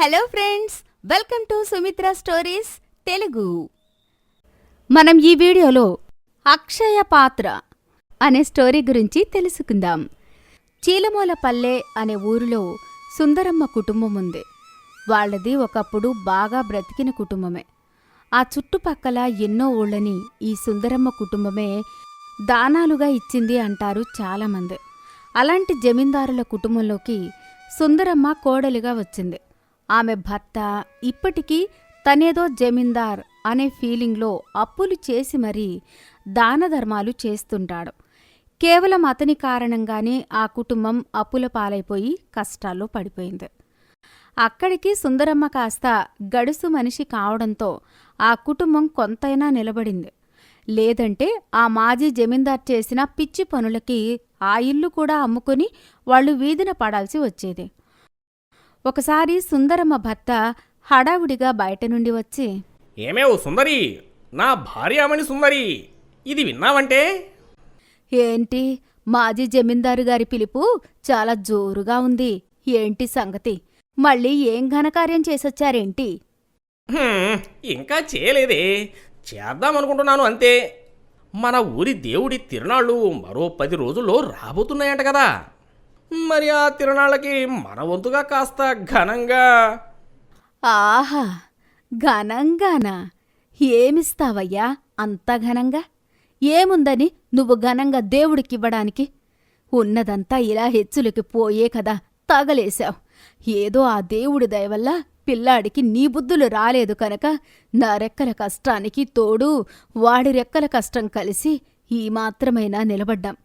Hello friends welcome to Sumitra stories Telugu మనం ఈ వీడియోలో అక్షయ పాత్ర అనే స్టోరీ గురించి తెలుసుకుందాం. చీలమూలపల్లె అనే ఊరిలో సుందరమ్మ కుటుంబం ఉంది. వాళ్ళది ఒకప్పుడు బాగా బ్రతికిన కుటుంబమే. ఆ చుట్టుపక్కల ఎన్నో ఊళ్ళని ఈ సుందరమ్మ కుటుంబమే దానాలుగా ఇచ్చింది అంటారు చాలామంది. అలాంటి జమీందారుల కుటుంబంలోకి సుందరమ్మ కోడలిగా వచ్చింది. ఆమె భర్త ఇప్పటికీ తనేదో జమీందార్ అనే ఫీలింగ్లో అప్పులు చేసి మరీ దానధర్మాలు చేస్తుంటాడు. కేవలం అతని కారణంగానే ఆ కుటుంబం అప్పుల పాలైపోయి కష్టాల్లో పడిపోయింది. అక్కడికి సుందరమ్మ కాస్త గడుసు మనిషి కావడంతో ఆ కుటుంబం కొంతైనా నిలబడింది. లేదంటే ఆ మాజీ జమీందార్ చేసిన పిచ్చి పనులకి ఆ ఇల్లు కూడా అమ్ముకుని వాళ్ళు వీధిన పడాల్సి వచ్చేది. ఒకసారి సుందరమ్మ భర్త హడావుడిగా బయట నుండి వచ్చి ఏమేవ్ సుందరి? నా భార్యామణి సుందరి. ఇది విన్నావంటే? ఏంటి? మాజీ జమీందారు గారి పిలుపు చాలా జోరుగా ఉంది. ఏంటి సంగతి? మళ్ళీ ఏం ఘనకార్యం చేసొచ్చారేంటి? ఇంకా చేయలేదే. చేద్దామనుకుంటున్నాను అంతే. మన ఊరి దేవుడి తిరునాళ్ళు మరో పది రోజుల్లో రాబోతున్నాయంట కదా. మరి ఆ తిరునాళ్ళకి మన వంతుగా కాస్త ఘనంగా. ఆహా ఘనంగానా? ఏమిస్తావయ్యా అంత ఘనంగా? ఏముందని నువ్వు ఘనంగా దేవుడికివ్వడానికి? ఉన్నదంతా ఇలా హెచ్చులకి పోయే కదా తగలేశావు. ఏదో ఆ దేవుడి దయవల్ల పిల్లాడికి నీ బుద్ధులు రాలేదు కనుక నా రెక్కల కష్టానికి తోడు వాడి రెక్కల కష్టం కలిసి ఈ మాత్రమైనా నిలబడ్డాం.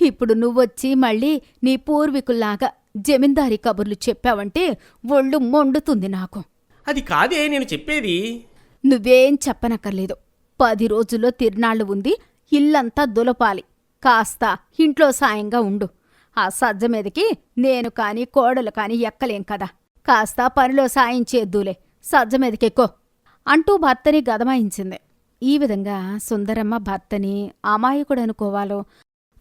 ఇప్పుడు నువ్వొచ్చి మళ్ళీ నీ పూర్వీకుల్లాగా జమీందారీ కబుర్లు చెప్పావంటే ఒళ్ళు మొండుతుంది నాకు. అది కాదే నేను చెప్పేది. నువ్వేం చెప్పనక్కర్లేదు. పది రోజుల్లో తిరునాళ్ళు ఉంది ఇల్లంతా దులపాలి. కాస్త ఇంట్లో సాయంగా ఉండు. ఆ సజ్జ మీదకి నేను కాని కోడలు కాని ఎక్కలేం కదా. కాస్త పనిలో సాయం చేద్దులే. సజ్జ మీదకెక్కో అంటూ భర్తని గదమాయించింది. ఈ విధంగా సుందరమ్మ భర్తని అమాయకుడు అనుకోవాలో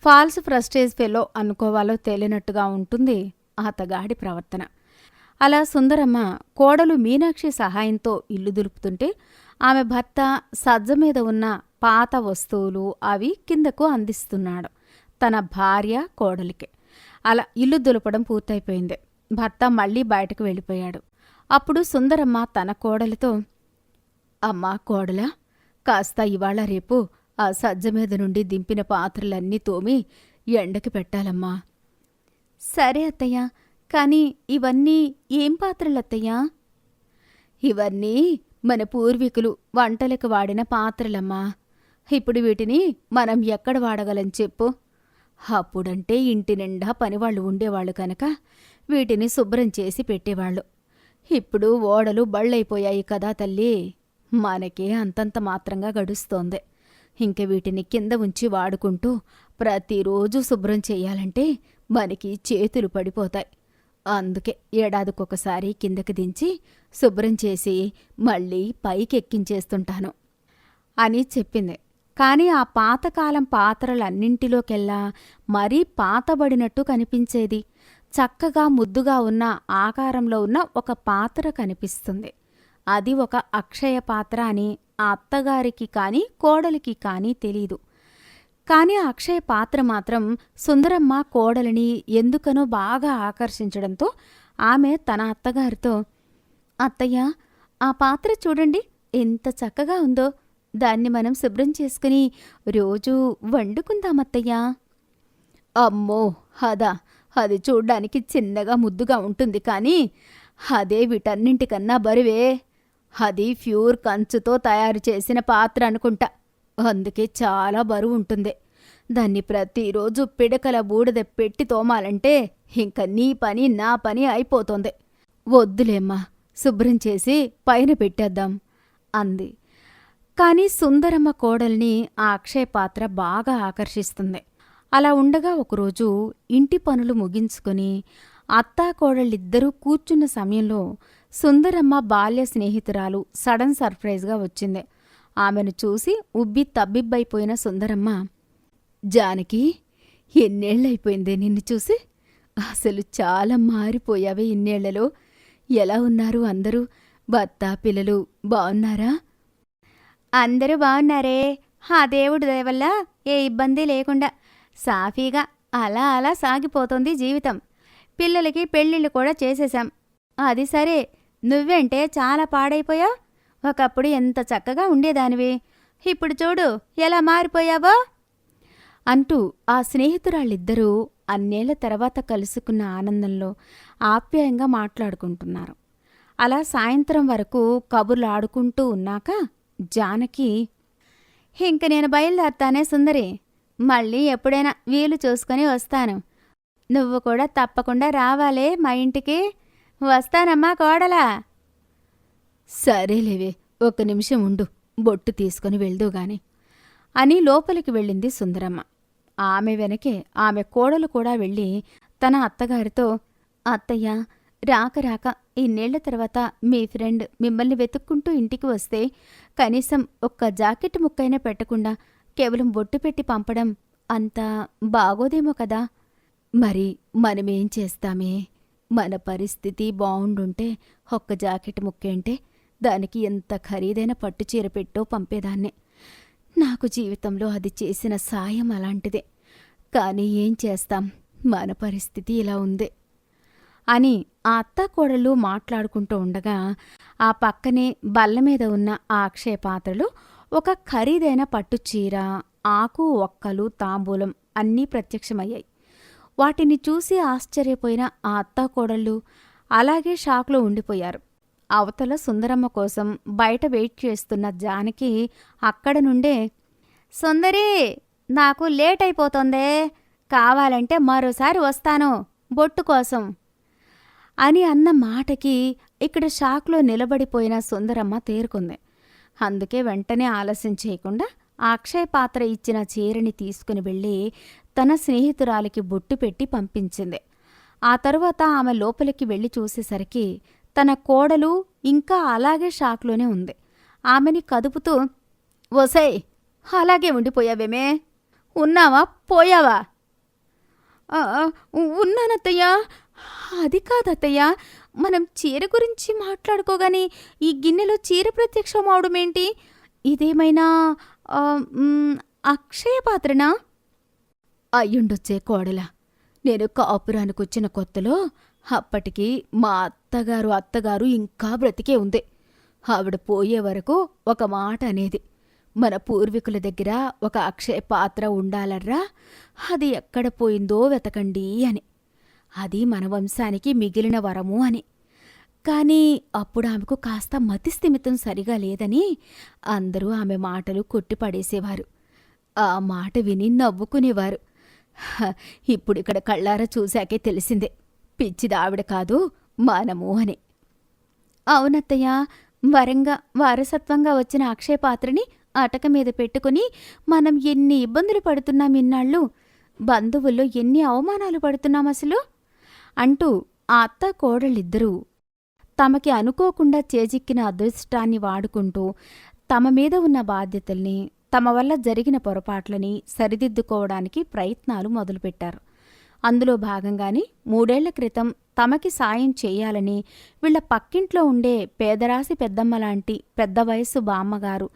ఫాల్స్ ఫ్రస్టేజ్ ఫెలో అనుకోవాలో తేలినట్టుగా ఉంటుంది అతగాడి ప్రవర్తన. అలా సుందరమ్మ కోడలు మీనాక్షి సహాయంతో ఇల్లు దులుపుతుంటే ఆమె భర్త సజ్జ మీద ఉన్న పాత వస్తువులు అవి కిందకు అందిస్తున్నాడు తన భార్య కోడలికి. అలా ఇల్లు దులపడం పూర్తయిపోయింది. భర్త మళ్ళీ బయటకు వెళ్ళిపోయాడు. అప్పుడు సుందరమ్మ తన కోడలితో అమ్మా కోడలా కాస్త ఇవాళ రేపు ఆ సజ్జ మీద నుండి దింపిన పాత్రలన్నీ తోమి ఎండకి పెట్టాలమ్మా. సరే అత్తయ్య కాని ఇవన్నీ ఏం పాత్రలత్తయ్యా? ఇవన్నీ మన పూర్వీకులు వంటలకు వాడిన పాత్రలమ్మా. ఇప్పుడు వీటిని మనం ఎక్కడ వాడగలం చెప్పు. అప్పుడంటే ఇంటి నిండా పనివాళ్ళు ఉండేవాళ్ళు కనుక వీటిని శుభ్రం చేసి పెట్టేవాళ్ళు. ఇప్పుడు ఓడలు బళ్ళైపోయాయి కదా తల్లి. మనకే అంతంత మాత్రంగా గడుస్తోంది. ఇంక వీటిని కింద ఉంచి వాడుకుంటూ ప్రతిరోజు శుభ్రం చెయ్యాలంటే మనకి చేతులు పడిపోతాయి. అందుకే ఏడాదికొకసారి కిందకి దించి శుభ్రం చేసి మళ్ళీ పైకెక్కించేస్తుంటాను అని చెప్పింది. కానీ ఆ పాతకాలం పాత్రలన్నింటిలోకెల్లా మరీ పాతబడినట్టు కనిపించేది. చక్కగా ముద్దుగా ఉన్న ఆకారంలో ఉన్న ఒక పాత్ర కనిపిస్తుంది. అది ఒక అక్షయ పాత్ర అని ఆ అత్తగారికి కానీ కోడలికి కానీ తెలీదు. కానీ ఆ అక్షయ పాత్ర మాత్రం సుందరమ్మ కోడలిని ఎందుకనో బాగా ఆకర్షించడంతో ఆమె తన అత్తగారితో అత్తయ్య ఆ పాత్ర చూడండి ఎంత చక్కగా ఉందో. దాన్ని మనం శుభ్రం చేసుకుని రోజూ వండుకుందామత్తయ్యా అమ్మో హదా అది చూడ్డానికి చిన్నగా ముద్దుగా ఉంటుంది కానీ అదే వీటన్నింటికన్నా బరువే. అది ప్యూర్ కంచుతో తయారు చేసిన పాత్ర అనుకుంటా. అందుకే చాలా బరువు ఉంటుంది. దాన్ని ప్రతిరోజు పిడకల బూడిద పెట్టి తోమాలంటే ఇంక నీ పని నా పని అయిపోతుంది. వద్దులేమ్మా శుభ్రం చేసి పైన పెట్టేద్దాం అంది. కానీ సుందరమ్మ కోడల్ని ఆ అక్షయ పాత్ర బాగా ఆకర్షిస్తుంది. అలా ఉండగా ఒకరోజు ఇంటి పనులు ముగించుకుని అత్తా కోడళ్ళిద్దరూ కూర్చున్న సమయంలో సుందరమ్మ బాల్య స్నేహితురాలు సడన్ సర్ప్రైజ్గా వచ్చింది. ఆమెను చూసి ఉబ్బి తబ్బిబ్బైపోయిన సుందరమ్మ జానకి ఎన్నేళ్ళైపోయిందే నిన్ను చూసి? అసలు చాలా మారిపోయావే ఇన్నేళ్ళలో. ఎలా ఉన్నారు అందరూ? భర్త పిల్లలు బాగున్నారా అందరూ బాగున్నారే ఆ దేవుడి దయవల్ల ఏ ఇబ్బంది లేకుండా సాఫీగా అలా అలా సాగిపోతుంది జీవితం. పిల్లలకి పెళ్ళిళ్ళు కూడా చేసేశాం. అది సరే. నువ్వెంటే చాలా పాడైపోయావు ఒకప్పుడు ఎంత చక్కగా ఉండేదానివి. ఇప్పుడు చూడు ఎలా మారిపోయావో? అంటూ ఆ స్నేహితురాళ్ళిద్దరూ అన్నేళ్ళ తర్వాత కలుసుకున్న ఆనందంలో ఆప్యాయంగా మాట్లాడుకుంటున్నారు. అలా సాయంత్రం వరకు కబుర్లు ఆడుకుంటూ ఉన్నాక జానకి ఇంక నేను బయలుదేరతానే సుందరి. మళ్ళీ ఎప్పుడైనా వీలు చూసుకొని వస్తాను. నువ్వు కూడా తప్పకుండా రావాలే మా ఇంటికి. వస్తానమ్మా కోడలా. సరేలేవే ఒక్క నిమిషం ఉండు బొట్టు తీసుకుని వెళ్దుగాని అని లోపలికి వెళ్ళింది సుందరమ్మ. ఆమె వెనకే ఆమె కోడలు కూడా వెళ్ళి తన అత్తగారితో అత్తయ్య రాక రాక ఇన్నేళ్ళ తర్వాత మీ ఫ్రెండ్ మిమ్మల్ని వెతుక్కుంటూ ఇంటికి వస్తే కనీసం ఒక్క జాకెట్ ముక్కైనా పెట్టకుండా కేవలం బొట్టు పెట్టి పంపడం అంత బాగోదేమో కదా. మరి మనమేం చేస్తామే? మన పరిస్థితి బాగుండుంటే ఒక్క జాకెట్ ముక్కేంటే దానికి ఎంత ఖరీదైన పట్టు చీర పెట్టో పంపేదాన్నే. నాకు జీవితంలో అది చేసిన సాయం అలాంటిదే. కానీ ఏం చేస్తాం? మన పరిస్థితి ఇలా ఉంది. అని ఆ అత్త కోడలు మాట్లాడుకుంటూ ఉండగా ఆ పక్కనే బల్ల మీద ఉన్న ఆ అక్షయ పాత్రలో ఒక ఖరీదైన పట్టు చీర ఆకు ఒక్కలు తాంబూలం అన్నీ ప్రత్యక్షమయ్యాయి. వాటిని చూసి ఆశ్చర్యపోయిన ఆ అత్త కోడళ్ళు అలాగే షాక్లో ఉండిపోయారు. అవతల సుందరమ్మ కోసం బయట వెయిట్ చేస్తున్న జానకి అక్కడ నుండే సుందరి నాకు లేట్ అయిపోతుందే. కావాలంటే మరోసారి వస్తాను. బొట్టు కోసం. అని అన్న మాటకి ఇక్కడ షాక్లో నిలబడిపోయిన సుందరమ్మ తేరుకుంది. అందుకే వెంటనే ఆలస్యం చేయకుండా అక్షయ పాత్ర ఇచ్చిన చీరని తీసుకుని వెళ్ళి తన స్నేహితురాలికి బొట్టు పెట్టి పంపించింది. ఆ తరువాత ఆమె లోపలికి వెళ్ళి చూసేసరికి తన కోడలు ఇంకా అలాగే షాక్లోనే ఉంది. ఆమెని కదుపుతూ ఒసై అలాగే ఉండిపోయావేమే? ఉన్నావా? పోయావా? "ఆ, ఉన్నానత్తయ్యా. అది కాదత్తయ్యా మనం చీర గురించి మాట్లాడుకోగాని ఈ గిన్నెలో చీర ప్రత్యక్షం అవడమేంటి ఇదేమైనా అక్షయ పాత్రనా? అయ్యుండొచ్చే కోడలా. నేను కాపురానికి వచ్చిన కొత్తలో అప్పటికి మా అత్తగారు అత్తగారు ఇంకా బ్రతికే ఉంది. ఆవిడ పోయే వరకు ఒక మాట అనేది మన పూర్వీకుల దగ్గర ఒక అక్షయ పాత్ర ఉండాలర్రా అది ఎక్కడ పోయిందో వెతకండి అని. అది మన వంశానికి మిగిలిన వరము అని. కానీ అప్పుడు ఆమెకు కాస్త మతిస్థిమితం సరిగా లేదని అందరూ ఆమె మాటలు కొట్టిపడేసేవారు. ఆ మాట విని నవ్వుకునేవారు. ఇప్పుడిక్కడ కళ్ళారా చూశాకే తెలిసిందే. పిచ్చిదావిడ కాదు మనము అని అవునత్తయ్య వరంగా వారసత్వంగా వచ్చిన అక్షయ పాత్రని అటక మీద పెట్టుకుని మనం ఎన్ని ఇబ్బందులు పడుతున్నాం ఇన్నాళ్ళు? బంధువుల్లో ఎన్ని అవమానాలు పడుతున్నాం అసలు? అంటూ ఆ అత్త కోడళ్ళిద్దరూ తమకి అనుకోకుండా చేజిక్కిన అదృష్టాన్ని వాడుకుంటూ తమ మీద ఉన్న బాధ్యతల్ని తమ వల్ల జరిగిన పొరపాట్లని సరిదిద్దుకోవడానికి ప్రయత్నాలు మొదలుపెట్టారు. అందులో భాగంగానే మూడేళ్ళ క్రితం తమకి సాయం చేయాలని వీళ్ళ పక్కింట్లో ఉండే పేదరాశి పెద్దమ్మ లాంటి పెద్ద వయస్సు బామ్మగారు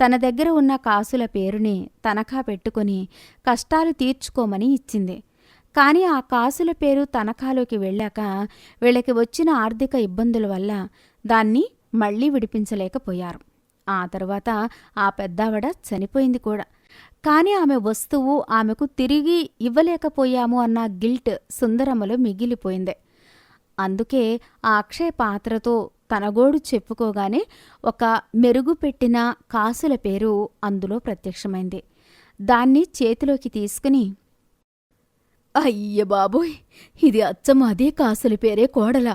తన దగ్గర ఉన్న కాసుల పేరుని తనఖా పెట్టుకుని కష్టాలు తీర్చుకోమని ఇచ్చింది. కానీ ఆ కాసుల పేరు తనఖాలోకి వెళ్ళాక వీళ్ళకి వచ్చిన ఆర్థిక ఇబ్బందుల వల్ల దాన్ని మళ్ళీ విడిపించలేకపోయారు. ఆ తర్వాత ఆ పెద్దావిడ చనిపోయింది కూడా. కాని ఆమె వస్తువు ఆమెకు తిరిగి ఇవ్వలేకపోయాము అన్న గిల్ట్ సుందరమ్మలో మిగిలిపోయింది. అందుకే ఆ అక్షయ పాత్రతో తనగోడు చెప్పుకోగానే ఒక మెరుగుపెట్టిన కాసుల పేరు అందులో ప్రత్యక్షమైంది. దాన్ని చేతిలోకి తీసుకుని అయ్య బాబోయ్! ఇది అచ్చం అదే కాసుల పేరే కోడల!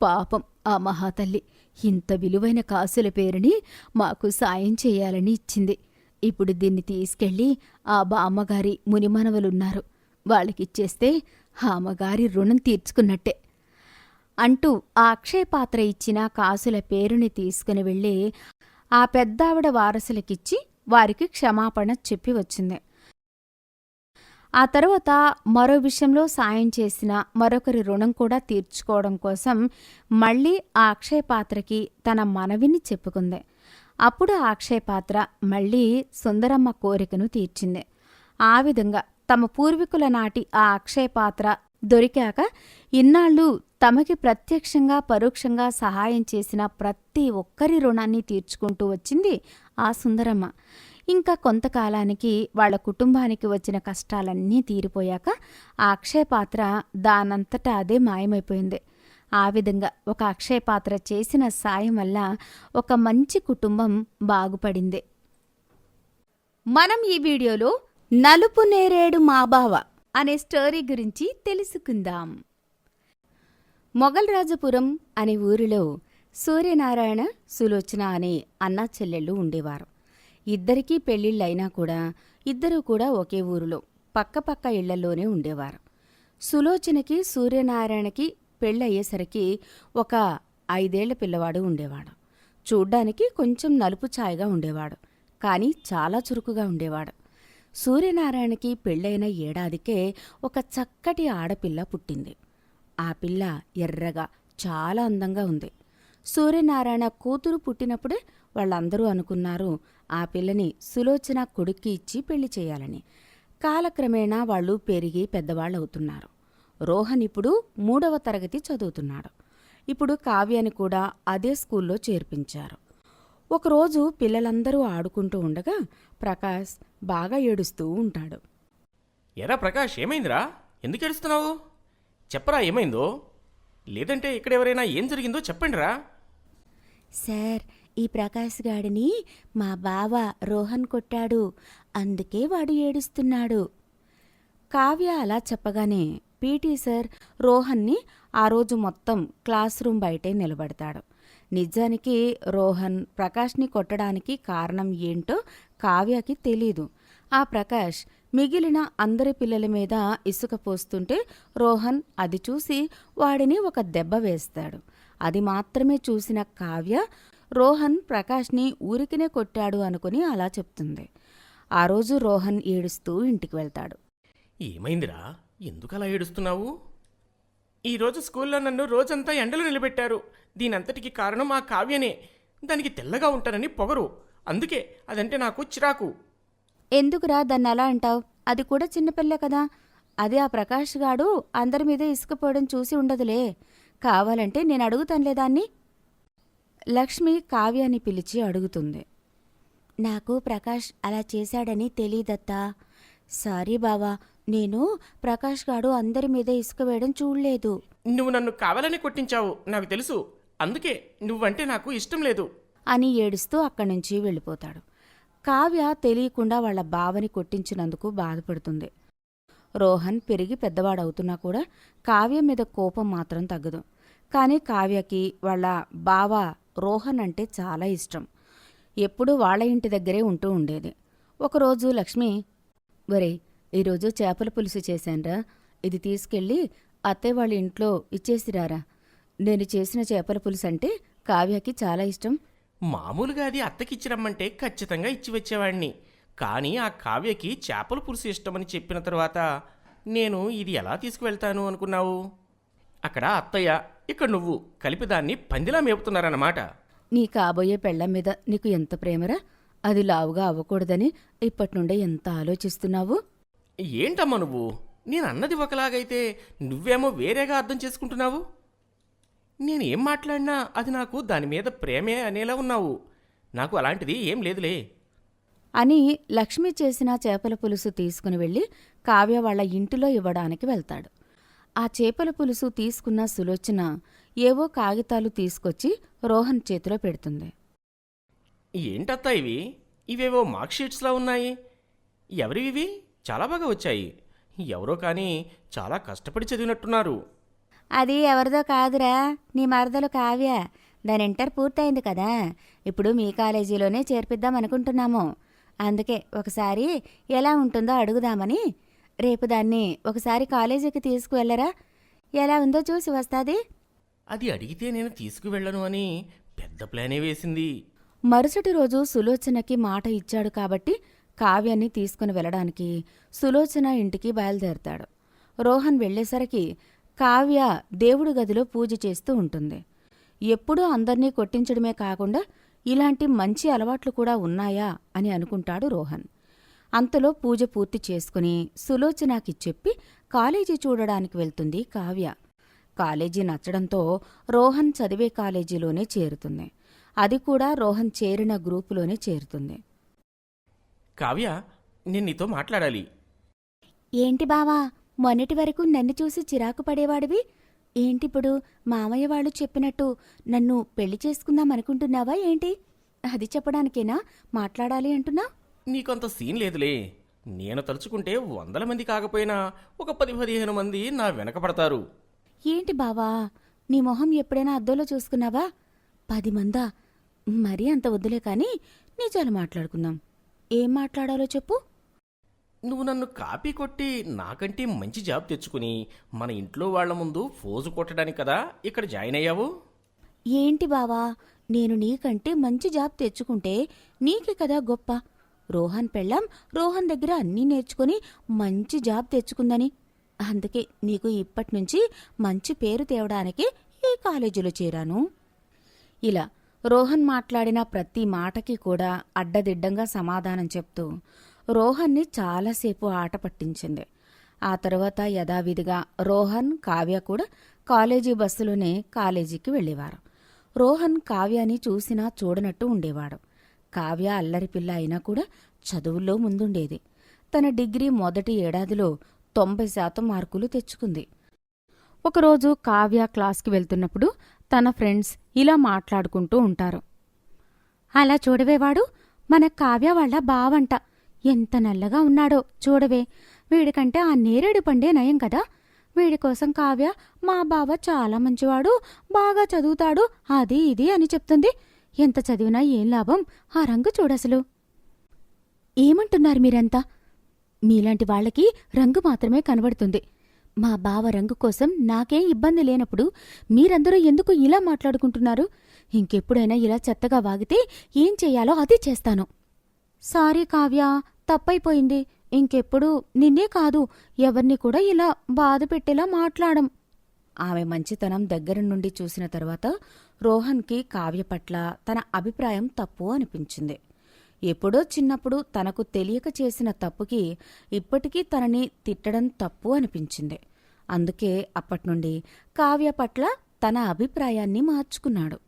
పాపం! ఆ మహాతల్లి. ఇంత విలువైన కాసుల పేరుని మాకు సాయం చేయాలని ఇచ్చింది. ఇప్పుడు దీన్ని తీసుకెళ్ళి ఆ బామ్మగారి మునిమనవలున్నారు. వాళ్ళకిచ్చేస్తే ఆ అమ్మగారి రుణం తీర్చుకున్నట్టే. అంటూ ఆ అక్షయపాత్ర ఇచ్చిన కాసుల పేరుని తీసుకుని వెళ్ళి ఆ పెద్దావిడ వారసులకిచ్చి వారికి క్షమాపణ చెప్పి వచ్చింది. ఆ తర్వాత మరో విషయంలో సాయం చేసిన మరొకరి రుణం కూడా తీర్చుకోవడం కోసం మళ్ళీ ఆ అక్షయ పాత్రకి తన మనవిని చెప్పుకుంది. అప్పుడు ఆ అక్షయ పాత్ర మళ్ళీ సుందరమ్మ కోరికను తీర్చింది. ఆ విధంగా తమ పూర్వీకుల నాటి ఆ అక్షయ పాత్ర దొరికాక ఇన్నాళ్ళు తమకి ప్రత్యక్షంగా పరోక్షంగా సహాయం చేసిన ప్రతి ఒక్కరి రుణాన్ని తీర్చుకుంటూ వచ్చింది ఆ సుందరమ్మ. ఇంకా కొంతకాలానికి వాళ్ళ కుటుంబానికి వచ్చిన కష్టాలన్నీ తీరిపోయాక ఆ అక్షయ పాత్ర దానంతటా అదే మాయమైపోయింది. ఆ విధంగా ఒక అక్షయ పాత్ర చేసిన సాయం వల్ల ఒక మంచి కుటుంబం బాగుపడింది. మనం ఈ వీడియోలో నలుపు నేరేడు మాబావ అనే స్టోరీ గురించి తెలుసుకుందాం. మొగల్రాజపురం అనే ఊరిలో సూర్యనారాయణ సులోచన అనే అన్నా చెల్లెళ్ళు ఉండేవారు. ఇద్దరికీ పెళ్ళిళ్ళైనా కూడా ఇద్దరూ కూడా ఒకే ఊరిలో పక్కపక్క ఇళ్ళలోనే ఉండేవారు. సులోచనకి సూర్యనారాయణకి పెళ్ళయ్యేసరికి ఒక ఐదేళ్ళ పిల్లవాడు ఉండేవాడు. చూడ్డానికి కొంచెం నలుపు ఛాయగా ఉండేవాడు కానీ చాలా చురుకుగా ఉండేవాడు. సూర్యనారాయణకి పెళ్ళైన ఏడాదికే ఒక చక్కటి ఆడపిల్ల పుట్టింది. ఆ పిల్ల ఎర్రగా చాలా అందంగా ఉంది. సూర్యనారాయణ కూతురు పుట్టినప్పుడే వాళ్ళందరూ అనుకున్నారు ఆ పిల్లని సులోచన కొడుక్కి ఇచ్చి పెళ్ళి చేయాలని. కాలక్రమేణా వాళ్ళు పెరిగి పెద్దవాళ్ళవుతున్నారు. రోహన్ ఇప్పుడు మూడవ తరగతి చదువుతున్నాడు. ఇప్పుడు కావ్యాని కూడా అదే స్కూల్లో చేర్పించారు. ఒకరోజు పిల్లలందరూ ఆడుకుంటూ ఉండగా ప్రకాష్ బాగా ఏడుస్తూ ఉంటాడు. ఎరా ప్రకాష్ ఏమైందిరా? ఎందుకు ఏడుస్తున్నావు? చెప్పరా ఏమైందో? లేదంటే ఇక్కడ ఎవరైనా ఏం జరిగిందో చెప్పండిరా. సార్ ఈ ప్రకాష్ గాడిని మా బావ రోహన్ కొట్టాడు. అందుకే వాడు ఏడుస్తున్నాడు. కావ్య అలా చెప్పగానే పీటీ సార్ రోహన్ని ఆ రోజు మొత్తం క్లాస్ రూమ్ బయటే నిలబడతాడు. నిజానికి రోహన్ ప్రకాష్ని కొట్టడానికి కారణం ఏంటో కావ్యకి తెలీదు. ఆ ప్రకాష్ మిగిలిన అందరి పిల్లల మీద ఇసుక పోస్తుంటే రోహన్ అది చూసి వాడిని ఒక దెబ్బ వేస్తాడు. అది మాత్రమే చూసిన కావ్య రోహన్ ప్రకాష్ని ఊరికినే కొట్టాడు అనుకుని అలా చెప్తుంది. ఆ రోజు రోహన్ ఏడుస్తూ ఇంటికి వెళ్తాడు. ఏమైందిరా? ఎందుకు అలా ఏడుస్తున్నావు ఈరోజు స్కూల్లో నన్ను రోజంతా ఎండలో నిలబెట్టారు. దీనంతటికి కారణం ఆ కావ్యనే. దానికి తెల్లగా ఉంటానని పొగరు. అందుకే అదంటే నాకు చిరాకు. ఎందుకురా దాన్ని అలా అంటావు? అది కూడా చిన్నపిల్లే కదా. అదే ఆ ప్రకాష్ గాడు అందరి మీద ఇసుకపోవడం చూసి ఉండదులే. కావాలంటే నేను అడుగుతానులే దాన్ని. లక్ష్మి కావ్యాన్ని పిలిచి అడుగుతుంది. నాకు ప్రకాష్ అలా చేశాడని తెలీదత్తా. సారీ బావా నేను ప్రకాష్ గాడు అందరి మీద ఇసుక వేయడం చూడలేదు. నువ్వు నన్ను కావాలని కొట్టించావు నాకు తెలుసు. అందుకే నువ్వంటే నాకు ఇష్టం లేదు. అని ఏడుస్తూ అక్కడి నుంచి వెళ్ళిపోతాడు. కావ్య తెలియకుండా వాళ్ళ బావని కొట్టించినందుకు బాధపడుతుంది. రోహన్ పెరిగి పెద్దవాడవుతున్నా కూడా కావ్య మీద కోపం మాత్రం తగ్గదు. కానీ కావ్యకి వాళ్ళ బావ రోహన్ అంటే చాలా ఇష్టం. ఎప్పుడూ వాళ్ళ ఇంటి దగ్గరే ఉంటూ ఉండేది. ఒకరోజు లక్ష్మి ఒరే ఈరోజు చేపల పులుసు చేశాన్రా. ఇది తీసుకెళ్ళి అత్తయ్య వాళ్ళ ఇంట్లో ఇచ్చేసిరారా. నేను చేసిన చేపల పులుసు అంటే కావ్యకి చాలా ఇష్టం. మామూలుగా అది అత్తకిచ్చిరమ్మంటే ఖచ్చితంగా ఇచ్చి వచ్చేవాడిని. కానీ ఆ కావ్యకి చేపల పులుసు ఇష్టమని చెప్పిన తర్వాత నేను ఇది ఎలా తీసుకువెళ్తాను అనుకున్నావు? అక్కడ అత్తయ్య ఇక్కడ నువ్వు కలిపి దాన్ని పందిలా మేపుతున్నారన్నమాట. నీ కాబోయే పెళ్ళం మీద నీకు ఎంత ప్రేమరా? అది లావుగా అవ్వకూడదని ఇప్పటి నుండే ఎంత ఆలోచిస్తున్నావు? ఏంటమ్మా నువ్వు? నేను అన్నది ఒకలాగైతే నువ్వేమో వేరేగా అర్థం చేసుకుంటున్నావు? నేను ఏం మాట్లాడినా అది నాకు దాని మీద ప్రేమే అనేలా ఉన్నావు. నాకు అలాంటిది ఏం లేదులే. అని లక్ష్మి చేసిన చేపల పులుసు తీసుకుని వెళ్ళి కావ్య వాళ్ళ ఇంటిలో ఇవ్వడానికి వెళ్తాడు. ఆ చేపల పులుసు తీసుకున్న సులోచన ఏవో కాగితాలు తీసుకొచ్చి రోహన్ చేతిలో పెడుతుంది. ఏంటత్తా ఇవి? ఇవేవో మార్క్ షీట్స్లా ఉన్నాయి. ఎవరివి ఇవి చాలా బాగా వచ్చాయి. ఎవరో కానీ చాలా కష్టపడి చదివినట్టున్నారు. అది ఎవరిదో కాదురా. నీ మరదలు కావ్య. దాని ఇంటర్ పూర్తయింది కదా. ఇప్పుడు మీ కాలేజీలోనే చేర్పిద్దాం అనుకుంటున్నాము అందుకే ఒకసారి ఎలా ఉంటుందో అడుగుదామని రేపు దాన్ని ఒకసారి కాలేజీకి తీసుకువెళ్ళరా? ఎలా ఉందో చూసి వస్తాది? అది అడిగితే నేను తీసుకువెళ్ళను అని పెద్ద ప్లానే వేసింది. మరుసటి రోజు సులోచనకి మాట ఇచ్చాడు కాబట్టి కావ్యాన్ని తీసుకుని వెళ్ళడానికి సులోచన ఇంటికి బయలుదేరతాడు. రోహన్ వెళ్ళేసరికి కావ్య దేవుడి గదిలో పూజ చేస్తూ ఉంటుంది. ఎప్పుడూ అందర్నీ కొట్టించడమే కాకుండా ఇలాంటి మంచి అలవాట్లు కూడా ఉన్నాయా అని అనుకుంటాడు రోహన్. అంతలో పూజ పూర్తి చేసుకుని సులోచనకి చెప్పి కాలేజీ చూడడానికి వెళ్తుంది కావ్య. కాలేజీ నచ్చడంతో రోహన్ చదివే కాలేజీలోనే చేరుతుంది. అది కూడా రోహన్ చేరిన గ్రూపులోనే చేరుతుంది. కావ్య నేను నీతో మాట్లాడాలి. ఏంటి బావా మొన్నటి వరకు నన్ను చూసి చిరాకు పడేవాడివి? ఏంటిప్పుడు మామయ్య వాళ్ళు చెప్పినట్టు నన్ను పెళ్ళి చేసుకుందాం అనుకుంటున్నావా ఏంటి? అది చెప్పడానికేనా మాట్లాడాలి అంటున్నా నీకంత సీన్ లేదులే. నేను తలుచుకుంటే వందల మంది కాకపోయినా ఒక పది పదిహేను మంది నా వెనక పడతారు. ఏంటి బావా? నీ మొహం ఎప్పుడైనా అద్దంలో చూసుకున్నావా? పది మందా? మరీ అంత వద్దులే కాని నిజాలు మాట్లాడుకుందాం. ఏం మాట్లాడాలో చెప్పు. నువ్వు నన్ను కాపీ కొట్టి నాకంటే మంచి జాబ్ తెచ్చుకుని మన ఇంట్లో వాళ్ళ ముందు ఫోజు కొట్టడానికి కదా ఇక్కడ జాయిన్ అయ్యావు? ఏంటి బావా? నేను నీకంటే మంచి జాబ్ తెచ్చుకుంటే నీకే కదా గొప్ప. రోహన్ పెళ్ళాం రోహన్ దగ్గర అన్నీ నేర్చుకుని మంచి జాబ్ తెచ్చుకుందని. అందుకే నీకు ఇప్పటినుంచి మంచి పేరు తేవడానికి ఈ కాలేజీలో చేరాను. ఇలా రోహన్ మాట్లాడిన ప్రతి మాటకి కూడా అడ్డదిడ్డంగా సమాధానం చెప్తూ రోహన్ని చాలాసేపు ఆట పట్టించింది. ఆ తర్వాత యథావిధిగా రోహన్ కావ్య కూడా కాలేజీ బస్సులోనే కాలేజీకి వెళ్ళేవారు. రోహన్ కావ్యాని చూసినా చూడనట్టు ఉండేవాడు. కావ్య అల్లరిపిల్ల అయినా కూడా చదువుల్లో ముందుండేది. తన డిగ్రీ మొదటి ఏడాదిలో తొంభై శాతం మార్కులు తెచ్చుకుంది. ఒకరోజు కావ్య క్లాస్కి వెళ్తున్నప్పుడు తన ఫ్రెండ్స్ ఇలా మాట్లాడుకుంటూ ఉంటారు. అలా చూడవేవాడు మన కావ్య వాళ్ళ బావంట. ఎంత నల్లగా ఉన్నాడో చూడవే. వీడికంటే ఆ నేరేడు పండే నయం కదా. వీడి కోసం కావ్య మా బావ చాలా మంచివాడు బాగా చదువుతాడు అది ఇది అని చెప్తుంది. ఎంత చదివినా ఏం లాభం? ఆ రంగు చూడసలు ఏమంటున్నారు మీరంతా? మీలాంటి వాళ్ళకి రంగు మాత్రమే కనబడుతుంది. మా బావ రంగు కోసం నాకేం ఇబ్బంది లేనప్పుడు మీరందరూ ఎందుకు ఇలా మాట్లాడుకుంటున్నారు? ఇంకెప్పుడైనా ఇలా చెత్తగా వాగితే ఏం చెయ్యాలో అది చేస్తాను. సారీ కావ్య తప్పైపోయింది. ఇంకెప్పుడు? నిన్నే కాదు. ఎవరిని కూడా ఇలా బాధ పెట్టేలా మాట్లాడం. ఆమె మంచితనం దగ్గర నుండి చూసిన తర్వాత రోహన్కి కావ్య పట్ల తన అభిప్రాయం తప్పు అనిపించింది. ఎప్పుడో చిన్నప్పుడు తనకు తెలియక చేసిన తప్పుకి ఇప్పటికీ తనని తిట్టడం తప్పు అనిపించింది. అందుకే అప్పట్నుండి కావ్య పట్ల తన అభిప్రాయాన్ని మార్చుకున్నాడు.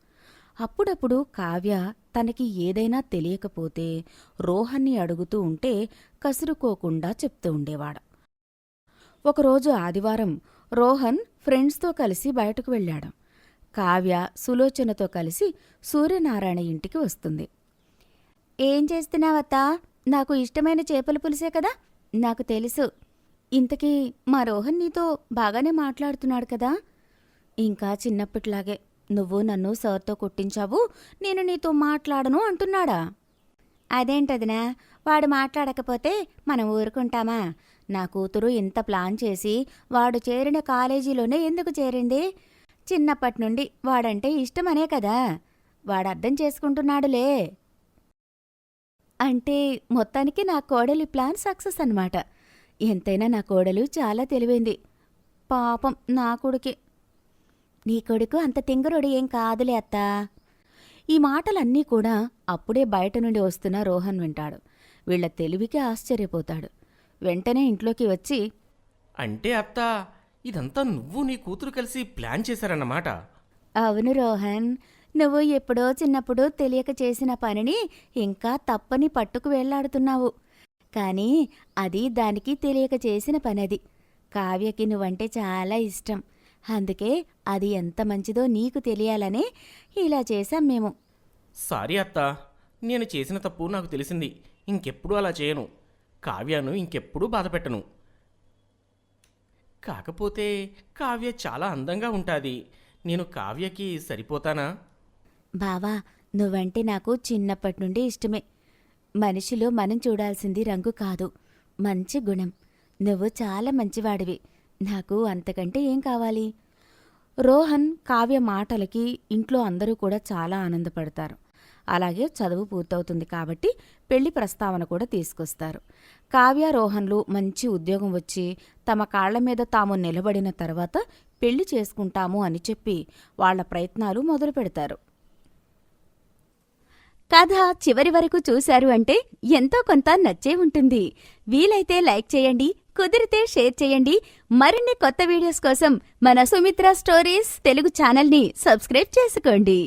అప్పుడప్పుడు కావ్య తనకి ఏదైనా తెలియకపోతే రోహన్ని అడుగుతూ ఉంటే కసురుకోకుండా చెప్తూ ఉండేవాడు. ఒకరోజు ఆదివారం రోహన్ ఫ్రెండ్స్తో కలిసి బయటకు వెళ్ళాడు. కావ్య సులోచనతో కలిసి సూర్యనారాయణ ఇంటికి వస్తుంది. ఏం చేస్తున్నావత్త? నాకు ఇష్టమైన చేపల పులిసే కదా? నాకు తెలుసు. ఇంతకీ మా రోహన్ నీతో బాగానే మాట్లాడుతున్నాడు కదా? ఇంకా చిన్నప్పటిలాగే నువ్వు నన్ను సార్తో కొట్టించావు నేను నీతో మాట్లాడను అంటున్నాడా? అదేంటదినా? వాడు మాట్లాడకపోతే మనం ఊరుకుంటామా? నా కూతురు ఇంత ప్లాన్ చేసి వాడు చేరిన కాలేజీలోనే ఎందుకు చేరింది? చిన్నప్పటి నుండి వాడంటే ఇష్టమనే కదా. వాడు అర్థం చేసుకుంటున్నాడులే. అంటే మొత్తానికి నా కోడలి ప్లాన్ సక్సెస్ అన్నమాట. ఎంతైనా నా కోడలు చాలా తెలివైంది. పాపం నా కొడుకే. నీ కొడుకు అంత తింగరుడు ఏం కాదులే అత్తా. ఈ మాటలన్నీ కూడా అప్పుడే బయట నుండి వస్తున్న రోహన్ వింటాడు. వీళ్ళ తెలివికి ఆశ్చర్యపోతాడు. వెంటనే ఇంట్లోకి వచ్చి అంటే అత్త ఇదంతా నువ్వు నీ కూతురు కలిసి ప్లాన్ చేశారన్నమాట. అవును రోహన్ నువ్వు ఎప్పుడో చిన్నప్పుడు తెలియక చేసిన పనిని ఇంకా తప్పని పట్టుకు వేళ్ళాడుతున్నావు. కానీ అది దానికి తెలియక చేసిన పనది. కావ్యకి నువ్వంటే చాలా ఇష్టం. అందుకే అది ఎంత మంచిదో నీకు తెలియాలనే ఇలా చేశాం మేము. సారీ అత్త నేను చేసిన తప్పు నాకు తెలిసింది. ఇంకెప్పుడు అలా చేయను. కావ్యను ఇంకెప్పుడు బాధపెట్టను. కాకపోతే కావ్య చాలా అందంగా ఉంటుంది. నేను కావ్యకి సరిపోతానా? బావా నువ్వంటే నాకు చిన్నప్పటి నుండి ఇష్టమే. మనిషిలో మనం చూడాల్సింది రంగు కాదు మంచి గుణం. నువ్వు చాలా మంచివాడివి. నాకు అంతకంటే ఏం కావాలి? రోహన్ కావ్య మాటలకి ఇంట్లో అందరూ కూడా చాలా ఆనందపడతారు. అలాగే చదువు పూర్తవుతుంది కాబట్టి పెళ్ళి ప్రస్తావన కూడా తీసుకొస్తారు. కావ్యారోహన్లు మంచి ఉద్యోగం వచ్చి తమ కాళ్ళ మీద తాము నిలబడిన తర్వాత పెళ్ళి చేసుకుంటాము అని చెప్పి వాళ్ళ ప్రయత్నాలు మొదలు పెడతారు. కథ చివరి వరకు చూశారు అంటే ఎంతో కొంత నచ్చే ఉంటుంది. వీలైతే లైక్ చేయండి కుదిరితే షేర్ చేయండి. మరిన్ని కొత్త వీడియోస్ కోసం మన సుమిత్ర స్టోరీస్ తెలుగు ఛానల్ని సబ్స్క్రైబ్ చేసుకోండి.